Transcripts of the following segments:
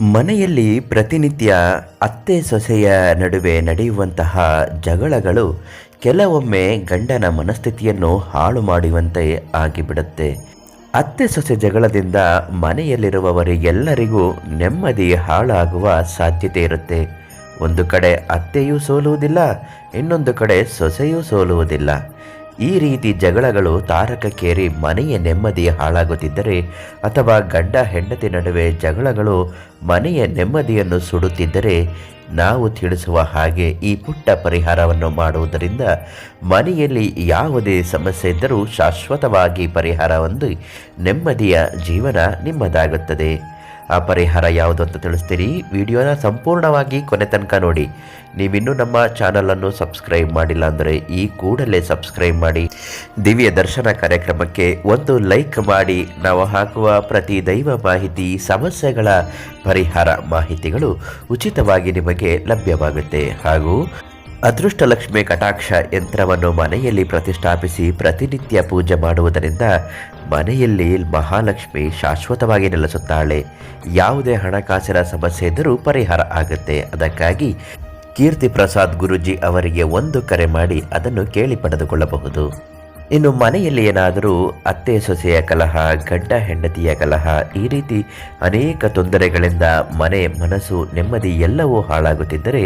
ಮನೆಯಲ್ಲಿ ಪ್ರತಿನಿತ್ಯ ಅತ್ತೆ ಸೊಸೆಯ ನಡುವೆ ನಡೆಯುವಂತಹ ಜಗಳಗಳು ಕೆಲವೊಮ್ಮೆ ಗಂಡನ ಮನಸ್ಥಿತಿಯನ್ನು ಹಾಳು ಮಾಡುವಂತೆ ಆಗಿಬಿಡುತ್ತೆ. ಅತ್ತೆ ಸೊಸೆ ಜಗಳದಿಂದ ಮನೆಯಲ್ಲಿರುವವರಿಗೆಲ್ಲರಿಗೂ ನೆಮ್ಮದಿ ಹಾಳಾಗುವ ಸಾಧ್ಯತೆ ಇರುತ್ತೆ. ಒಂದು ಕಡೆ ಅತ್ತೆಯೂ ಸೋಲುವುದಿಲ್ಲ, ಇನ್ನೊಂದು ಕಡೆ ಸೊಸೆಯೂ ಸೋಲುವುದಿಲ್ಲ. ಈ ರೀತಿ ಜಗಳಗಳು ತಾರಕಕ್ಕೇರಿ ಮನೆಯ ನೆಮ್ಮದಿ ಹಾಳಾಗುತ್ತಿದ್ದರೆ ಅಥವಾ ಗಂಡ ಹೆಂಡತಿ ನಡುವೆ ಜಗಳಗಳು ಮನೆಯ ನೆಮ್ಮದಿಯನ್ನು ಸುಡುತ್ತಿದ್ದರೆ ನಾವು ತಿಳಿಸುವ ಹಾಗೆ ಈ ಪುಟ್ಟ ಪರಿಹಾರವನ್ನು ಮಾಡುವುದರಿಂದ ಮನೆಯಲ್ಲಿ ಯಾವುದೇ ಸಮಸ್ಯೆ ಇದ್ದರೂ ಶಾಶ್ವತವಾಗಿ ಪರಿಹಾರ ಹೊಂದಿ ನೆಮ್ಮದಿಯ ಜೀವನ ನಿಮ್ಮದಾಗುತ್ತದೆ. ಆ ಪರಿಹಾರ ಯಾವುದು ಅಂತ ತಿಳಿಸ್ತೀರಿ. ವಿಡಿಯೋನ ಸಂಪೂರ್ಣವಾಗಿ ಕೊನೆ ತನಕ ನೋಡಿ. ನೀವಿನ್ನೂ ನಮ್ಮ ಚಾನಲನ್ನು ಸಬ್ಸ್ಕ್ರೈಬ್ ಮಾಡಿಲ್ಲ ಅಂದರೆ ಈ ಕೂಡಲೇ ಸಬ್ಸ್ಕ್ರೈಬ್ ಮಾಡಿ. ದಿವ್ಯ ದರ್ಶನ ಕಾರ್ಯಕ್ರಮಕ್ಕೆ ಒಂದು ಲೈಕ್ ಮಾಡಿ. ನಾವು ಹಾಕುವ ಪ್ರತಿ ದೈವ ಮಾಹಿತಿ, ಸಮಸ್ಯೆಗಳ ಪರಿಹಾರ ಮಾಹಿತಿಗಳು ಉಚಿತವಾಗಿ ನಿಮಗೆ ಲಭ್ಯವಾಗುತ್ತೆ. ಹಾಗೂ ಅದೃಷ್ಟಲಕ್ಷ್ಮಿ ಕಟಾಕ್ಷ ಯಂತ್ರವನ್ನು ಮನೆಯಲ್ಲಿ ಪ್ರತಿಷ್ಠಾಪಿಸಿ ಪ್ರತಿನಿತ್ಯ ಪೂಜೆ ಮಾಡುವುದರಿಂದ ಮನೆಯಲ್ಲಿ ಮಹಾಲಕ್ಷ್ಮಿ ಶಾಶ್ವತವಾಗಿ ನೆಲೆಸುತ್ತಾಳೆ. ಯಾವುದೇ ಹಣಕಾಸಿನ ಸಮಸ್ಯೆ ಇದ್ದರೂ ಪರಿಹಾರ ಆಗುತ್ತೆ. ಅದಕ್ಕಾಗಿ ಕೀರ್ತಿ ಪ್ರಸಾದ್ ಗುರುಜಿ ಅವರಿಗೆ ಒಂದು ಕರೆ ಮಾಡಿ ಅದನ್ನು ಕೇಳಿ ಪಡೆದುಕೊಳ್ಳಬಹುದು. ಇನ್ನು ಮನೆಯಲ್ಲಿ ಏನಾದರೂ ಅತ್ತೆ ಸೊಸೆಯ ಕಲಹ, ಗಂಡ ಹೆಂಡತಿಯ ಕಲಹ, ಈ ರೀತಿ ಅನೇಕ ತೊಂದರೆಗಳಿಂದ ಮನೆ ಮನಸ್ಸು ನೆಮ್ಮದಿ ಎಲ್ಲವೂ ಹಾಳಾಗುತ್ತಿದ್ದರೆ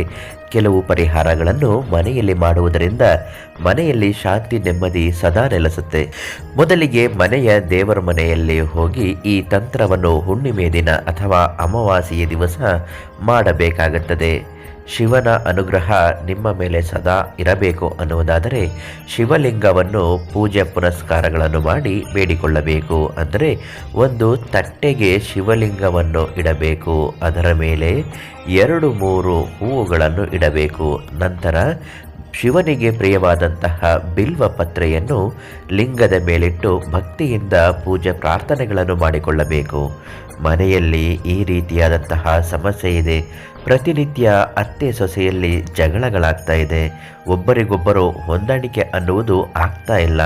ಕೆಲವು ಪರಿಹಾರಗಳನ್ನು ಮನೆಯಲ್ಲಿ ಮಾಡುವುದರಿಂದ ಮನೆಯಲ್ಲಿ ಶಾಂತಿ, ನೆಮ್ಮದಿ ಸದಾ ನೆಲೆಸುತ್ತೆ. ಮೊದಲಿಗೆ ಮನೆಯ ದೇವರ ಮನೆಯಲ್ಲಿ ಹೋಗಿ ಈ ತಂತ್ರವನ್ನು ಹುಣ್ಣಿಮೆ ದಿನ ಅಥವಾ ಅಮಾವಾಸ್ಯೆಯ ದಿವಸ ಮಾಡಬೇಕಾಗುತ್ತದೆ. ಶಿವನ ಅನುಗ್ರಹ ನಿಮ್ಮ ಮೇಲೆ ಸದಾ ಇರಬೇಕು ಅನ್ನುವುದಾದರೆ ಶಿವಲಿಂಗವನ್ನು ಪೂಜೆ ಪುನಸ್ಕಾರಗಳನ್ನು ಮಾಡಿ ಬೇಡಿಕೊಳ್ಳಬೇಕು. ಅಂದರೆ ಒಂದು ತಟ್ಟೆಗೆ ಶಿವಲಿಂಗವನ್ನು ಇಡಬೇಕು. ಅದರ ಮೇಲೆ ಎರಡು ಮೂರು ಹೂವುಗಳನ್ನು ಇಡಬೇಕು. ನಂತರ ಶಿವನಿಗೆ ಪ್ರಿಯವಾದಂತಹ ಬಿಲ್ವ ಪತ್ರೆಯನ್ನು ಲಿಂಗದ ಮೇಲಿಟ್ಟು ಭಕ್ತಿಯಿಂದ ಪೂಜೆ ಪ್ರಾರ್ಥನೆಗಳನ್ನು ಮಾಡಿಕೊಳ್ಳಬೇಕು. ಮನೆಯಲ್ಲಿ ಈ ರೀತಿಯಾದಂತಹ ಸಮಸ್ಯೆ ಇದೆ. ಪ್ರತಿನಿತ್ಯ ಅತ್ತೆ ಸೊಸೆಯಲ್ಲಿ ಜಗಳಗಳಾಗ್ತಾ ಇದೆ. ಒಬ್ಬರಿಗೊಬ್ಬರು ಹೊಂದಾಣಿಕೆ ಅನ್ನುವುದು ಆಗ್ತಾ ಇಲ್ಲ.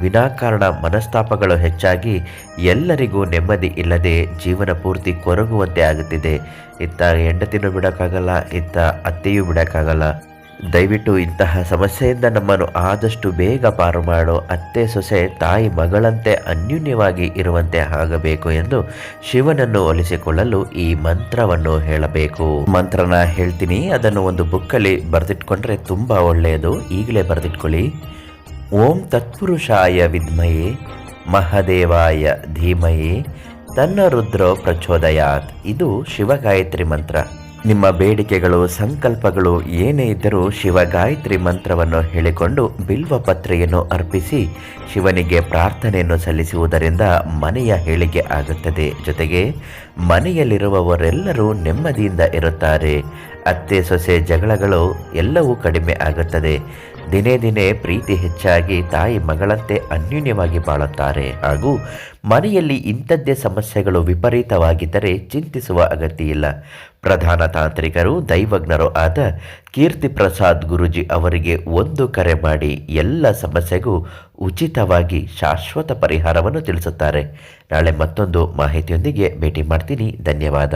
ವಿನಾಕಾರಣ ಮನಸ್ತಾಪಗಳು ಹೆಚ್ಚಾಗಿ ಎಲ್ಲರಿಗೂ ನೆಮ್ಮದಿ ಇಲ್ಲದೆ ಜೀವನ ಪೂರ್ತಿ ಕೊರಗುವಂತೆ ಆಗುತ್ತಿದೆ. ಇತ್ತ ಹೆಂಡತಿನೂ ಬಿಡೋಕ್ಕಾಗಲ್ಲ, ಇತ್ತ ಅತ್ತೆಯೂ ಬಿಡೋಕ್ಕಾಗಲ್ಲ. ದಯವಿಟ್ಟು ಇಂತಹ ಸಮಸ್ಯೆಯಿಂದ ನಮ್ಮನ್ನು ಆದಷ್ಟು ಬೇಗ ಪಾರು ಮಾಡೋ ಅತ್ತೆ, ಸೊಸೆ, ತಾಯಿ, ಮಗಳಂತೆ ಅನ್ಯೂನ್ಯವಾಗಿ ಇರುವಂತೆ ಆಗಬೇಕು ಎಂದು ಶಿವನನ್ನು ಒಲಿಸಿಕೊಳ್ಳಲು ಈ ಮಂತ್ರವನ್ನು ಹೇಳಬೇಕು. ಮಂತ್ರನ ಹೇಳ್ತೀನಿ. ಅದನ್ನು ಒಂದು ಬುಕ್ಕಲ್ಲಿ ಬರೆದಿಟ್ಕೊಂಡ್ರೆ ತುಂಬ ಒಳ್ಳೆಯದು. ಈಗಲೇ ಬರೆದಿಟ್ಕೊಳ್ಳಿ. ಓಂ ತತ್ಪುರುಷಾಯ ವಿದ್ಮಯೇ, ಮಹದೇವಾಯ ಧೀಮಯೇ, ತನ್ನ ರುದ್ರೋ ಪ್ರಚೋದಯಾತ್. ಇದು ಶಿವಗಾಯತ್ರಿ ಮಂತ್ರ. ನಿಮ್ಮ ಬೇಡಿಕೆಗಳು, ಸಂಕಲ್ಪಗಳು ಏನೇ ಇದ್ದರೂ ಶಿವಗಾಯತ್ರಿ ಮಂತ್ರವನ್ನು ಹೇಳಿಕೊಂಡು ಬಿಲ್ವ ಪತ್ರೆಯನ್ನು ಅರ್ಪಿಸಿ ಶಿವನಿಗೆ ಪ್ರಾರ್ಥನೆಯನ್ನು ಸಲ್ಲಿಸುವುದರಿಂದ ಮನೆಯ ಹೇಳಿಕೆ ಆಗುತ್ತದೆ. ಜೊತೆಗೆ ಮನೆಯಲ್ಲಿರುವವರೆಲ್ಲರೂ ನೆಮ್ಮದಿಯಿಂದ ಇರುತ್ತಾರೆ. ಅತ್ತೆ ಸೊಸೆ ಜಗಳಗಳು ಎಲ್ಲವೂ ಕಡಿಮೆ ಆಗುತ್ತದೆ. ದಿನೇ ದಿನೇ ಪ್ರೀತಿ ಹೆಚ್ಚಾಗಿ ತಾಯಿ ಮಗಳಂತೆ ಅನ್ಯೂನ್ಯವಾಗಿ ಬಾಳುತ್ತಾರೆ. ಹಾಗೂ ಮನೆಯಲ್ಲಿ ಇಂಥದ್ದೇ ಸಮಸ್ಯೆಗಳು ವಿಪರೀತವಾಗಿದ್ದರೆ ಚಿಂತಿಸುವ ಅಗತ್ಯ ಇಲ್ಲ ಪ್ರಧಾನ ತಾಂತ್ರಿಕರು, ದೈವಜ್ಞರು ಆದ ಕೀರ್ತಿ ಪ್ರಸಾದ್ ಗುರುಜಿ ಅವರಿಗೆ ಒಂದು ಕರೆ ಮಾಡಿ ಎಲ್ಲ ಸಮಸ್ಯೆಗೂ ಉಚಿತವಾಗಿ ಶಾಶ್ವತ ಪರಿಹಾರವನ್ನು ತಿಳಿಸುತ್ತಾರೆ. ನಾಳೆ ಮತ್ತೊಂದು ಮಾಹಿತಿಯೊಂದಿಗೆ ಭೇಟಿ ಮಾಡ್ತೀನಿ. ಧನ್ಯವಾದ.